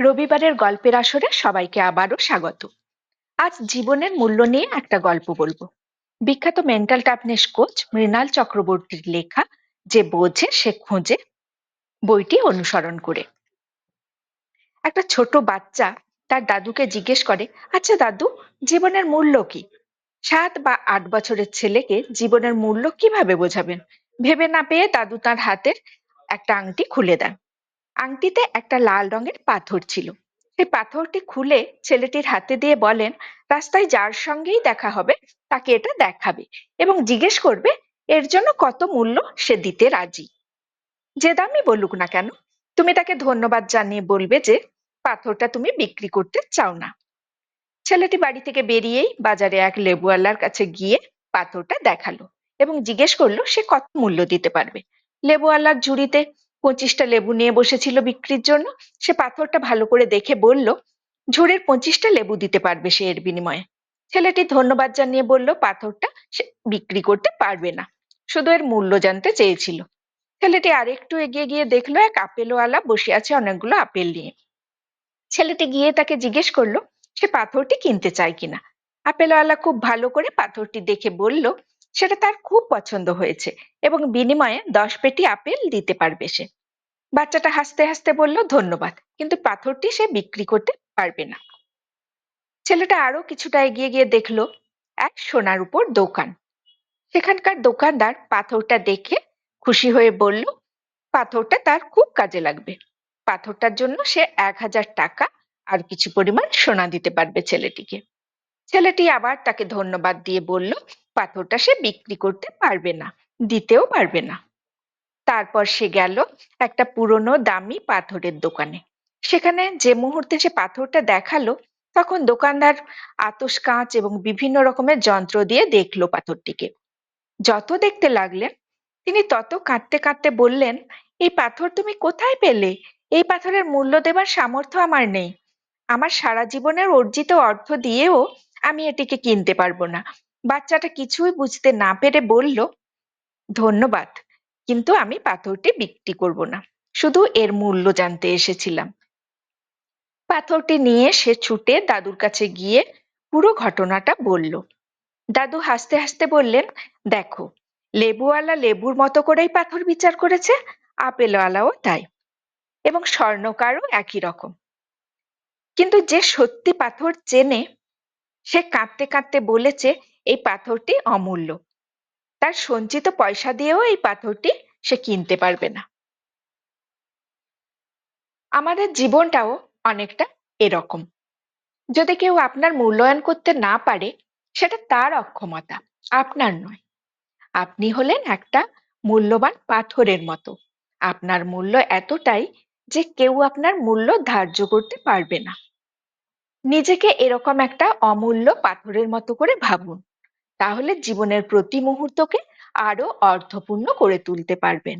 রবিবারের গল্পের আসরে সবাইকে আবারও স্বাগত। আজ জীবনের মূল্য নিয়ে একটা গল্প বলব। বিখ্যাত মেন্টাল টাফনেস কোচ মৃণাল চক্রবর্তীর লেখা যে বোঝে, সে খোঁজে বইটি অনুসরণ করে। একটা ছোট বাচ্চা তার দাদুকে জিজ্ঞেস করে আচ্ছা দাদু, জীবনের মূল্য কি? সাত বা আট বছরের ছেলেকে জীবনের মূল্য কীভাবে বোঝাবেন? ভেবে না পেয়ে দাদু তার হাতের একটা আংটি খুলে দেন। আংটিতে একটা লাল রঙের পাথর ছিল। সেই পাথরটি খুলে ছেলেটির হাতে দিয়ে বলেন, রাস্তায় যার সঙ্গেই দেখা হবে, তাকে এটা দেখাবে এবং জিজ্ঞেস করবে, এর জন্য কত মূল্য সে দিতে রাজি। যে দামই বলুক না কেন, তুমি তাকে ধন্যবাদ জানিয়ে বলবে যে পাথরটা তুমি বিক্রি করতে চাও না। ছেলেটি বাড়ি থেকে বেরিয়েই বাজারে এক লেবুওয়ালার কাছে গিয়ে পাথরটা দেখাল এবং জিজ্ঞেস করল, সে কত মূল্য দিতে পারবে? লেবুওয়ালার ঝুড়িতে পঁচিশটা লেবু নিয়ে বসেছিল বিক্রির জন্য। সে পাথরটা ভালো করে দেখে বলল ঝুড়ির পঁচিশটা লেবু দিতে পারবে সে এর বিনিময়ে। ছেলেটি ধন্যবাদ জানিয়ে বলল, পাথরটা সে বিক্রি করতে পারবে না। শুধু এর মূল্য জানতে চেয়েছিল। ছেলেটি আরেকটু এগিয়ে গিয়ে দেখল, এক আপেলওয়ালা বসে আছে অনেকগুলো আপেল নিয়ে। ছেলেটি গিয়ে তাকে জিজ্ঞেস করল, সে পাথরটি কিনতে চায় কিনা আপেলওয়ালা খুব ভালো করে পাথরটি দেখে বলল, সেটা তার খুব পছন্দ হয়েছে এবং বিনিময়ে দশ পেটি আপেল দিতে পারবে সে। বাচ্চাটা হাসতে হাসতে বলল, ধন্যবাদ। কিন্তু পাথরটি সে বিক্রি করতে পারবে না। ছেলেটা আরও কিছুটা এগিয়ে গিয়ে দেখল, এক সোনার উপর দোকান। সেখানকার দোকানদার পাথরটা দেখে খুশি হয়ে বলল, পাথরটা তার খুব কাজে লাগবে। পাথরটার জন্য সে এক হাজার টাকা আর কিছু পরিমাণ সোনা দিতে পারবে ছেলেটিকে। ছেলেটি আবার তাকে ধন্যবাদ দিয়ে বলল, পাথরটা সে বিক্রি করতে পারবে না, দিতেও পারবে না। তারপর সে গেল একটা পুরনো দামি পাথরের দোকানে। সেখানে যে মুহূর্তে সে পাথরটা দেখাল, তখন দোকানদার আতস কাঁচ এবং বিভিন্ন রকমের যন্ত্র দিয়ে দেখল পাথরটিকে। যত দেখতে লাগলেন, তিনি তত কাঁদতে কাঁদতে বললেন, এই পাথর তুমি কোথায় পেলে? এই পাথরের মূল্য দেবার সামর্থ্য আমার নেই। আমার সারা জীবনের অর্জিত অর্থ দিয়েও আমি এটিকে কিনতে পারব না। বাচ্চাটা কিছুই বুঝতে না পেরে বলল, ধন্যবাদ। কিন্তু আমি পাথরটি বিক্রি করব না। শুধু এর মূল্য জানতে এসেছিলাম। পাথরটি নিয়ে সে ছুটে দাদুর কাছে গিয়ে পুরো ঘটনাটা বলল। দাদু হাসতে হাসতে বললেন, দেখো, লেবুওয়ালা লেবুর মতো করেই পাথর বিচার করেছে, আপেলওয়ালাও তাই। এবং স্বর্ণকারও একই রকম। কিন্তু যে সত্যি পাথর চেনে, সে কাঁদতে কাঁদতে বলেছে, এই পাথরটি অমূল্য। তার সঞ্চিত পয়সা দিয়েও এই পাথরটি সে কিনতে পারবে না। আমাদের জীবনটাও অনেকটা এরকম। যদি কেউ আপনার মূল্যায়ন করতে না পারে, সেটা তার অক্ষমতা, আপনার নয়। আপনি হলেন একটা মূল্যবান পাথরের মতো। আপনার মূল্য এতটাই যে কেউ আপনার মূল্য ধার্য করতে পারবে না। নিজেকে এরকম একটা অমূল্য পাথরের মতো করে ভাবুন। তাহলে জীবনের প্রতি মুহূর্তকে আরও অর্থপূর্ণ করে তুলতে পারবেন।